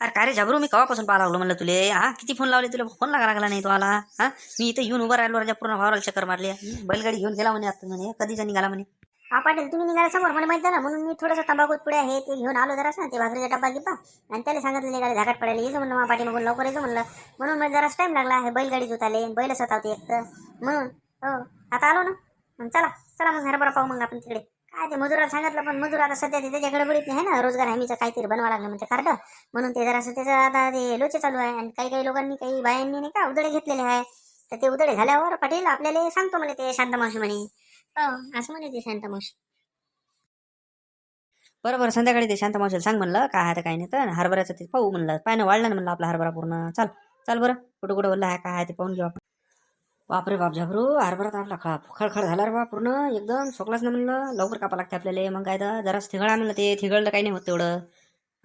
अरे काय रे जबरू मी केव्हापासून पाहा लागलो म्हणलं तुले? हा? किती फोन लावले तुला? फोन लागा लागला नाही तो आला. हा? मी इथे येऊन उभं राहिलो राजा पूर्ण भावाला चक्कर मारली. बैलगाडी घेऊन गेला म्हणे आता म्हणे. कधीचा निघाला म्हणे? हा पाटील तुम्ही निघाला समोर मला माहीत ना म्हणून मी थोडंसं तंबाखू पुढे आहे ते घेऊन आलो जरा ते भाकरीचा डब्बा गिप्पा आणि त्याला सांगितलं निघाले झाकाट पडायला येतो म्हणलं मग पाठी मग लवकर येतो म्हणलं. म्हणून मला जरा टाइम लागला. हे बैलगाडी उताले बैल सतावते एक तर. म्हणून हो आता आलो ना. चला चला मग हरभरा पाहू मग आपण तिकडे. काय ते मजुराला सांगितलं पण मजूर आता सध्या ते त्याच्या गडबडीत नाही ना? रोजगार हमीचं काहीतरी बनवा लागलं म्हणजे कार्ड. म्हणून ते जरा त्याचं आता ते लोचे चालू आहे आणि काही काही लोकांनी काही बायांनी नाही का उदळे घेतलेले आहे. तर ते उदळे झाल्यावर पाटील आपल्याला सांगतो म्हणे ते शांत मावशी म्हणे. हो असं म्हणे ते शांत मावशी बरोबर संध्याकाळी ते शांत मावशीला सांग म्हणलं काय आहे तर काय नाही तर. हरभऱ्याचं ते पाहू म्हणलं पाहिजे वाढलं ना म्हणलं आपला हरभरा पूर्ण. चाल चाल बरं. कुठं कुठं बोललं आहे काय आहे ते पाहून घेऊ आपण. बापरे बाप झाबरू हरभरा तर आपला खा. खळखळ झाला रे बा पूर्ण. एकदम सोकलाच ना म्हणलं. लवकर कापा लागते आपल्याला. मग काय तर? जरा थिगळा म्हणलं ते. थिगळलं काही नाही होत तेवढं.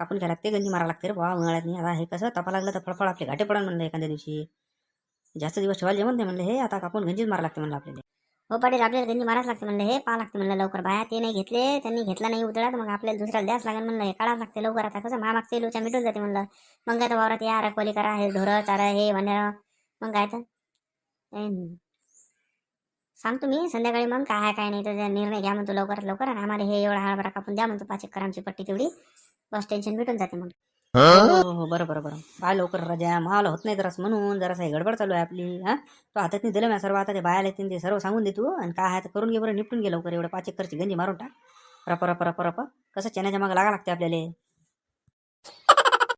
कापून घ्यायला लागते गंजी मारा लागते रे बा उन्हाळ्यात नाही. आता हे कसं? तपा लागलं तर फळफळ आपले घाटे पडन म्हणलं एखाद्या दिवशी. जास्त दिवस ठेवायला जेवण नाही म्हणलं हे. आता कापून गंजीच मारा लागते म्हणलं आपल्याला. हो पाटील आपल्याला त्यांनी माराच लागते म्हणलं हे. पाहा लागते म्हणलं लवकर बाया. ते नाही घेतले त्यांनी घेतला नाही उतळा तर मग आपल्याला दुसऱ्याला द्यास लागेल म्हणलं. हे काढावं लागते लवकर. आता कसं? मामागचे लोचा मिटून जाते म्हणलं. मग काय तर वावरात या रखवाली करा हे ढोरं चारा हे म्हणा मग काय तर? सांगतो मी संध्याकाळी मग काय काय नाही तर निर्णय घ्या म्हणतो लवकरात लवकर आणि आम्हाला हे एवढा हरभरा कापून द्या म्हणतो पाच एकर आमची पट्टी तेवढी बस टेन्शन मिटून जाते मग. हो? हो बरं बरं बरं बाय लवकर रजा मावाला होत नाही जरास म्हणून जरासा हे गडबड चालू आहे आपली हा? तो हातात नाही दिलं मी सर्व आता ते बायाला येतील ते सर्व सांगून दे तू आणि काय आहे तर करून घे बरं निपटून घे लवकर एवढं पाच एकरची गंजी मारून टाक. रप रप रप रप. कसं चण्याच्या मागं लागा लागते आपल्याला?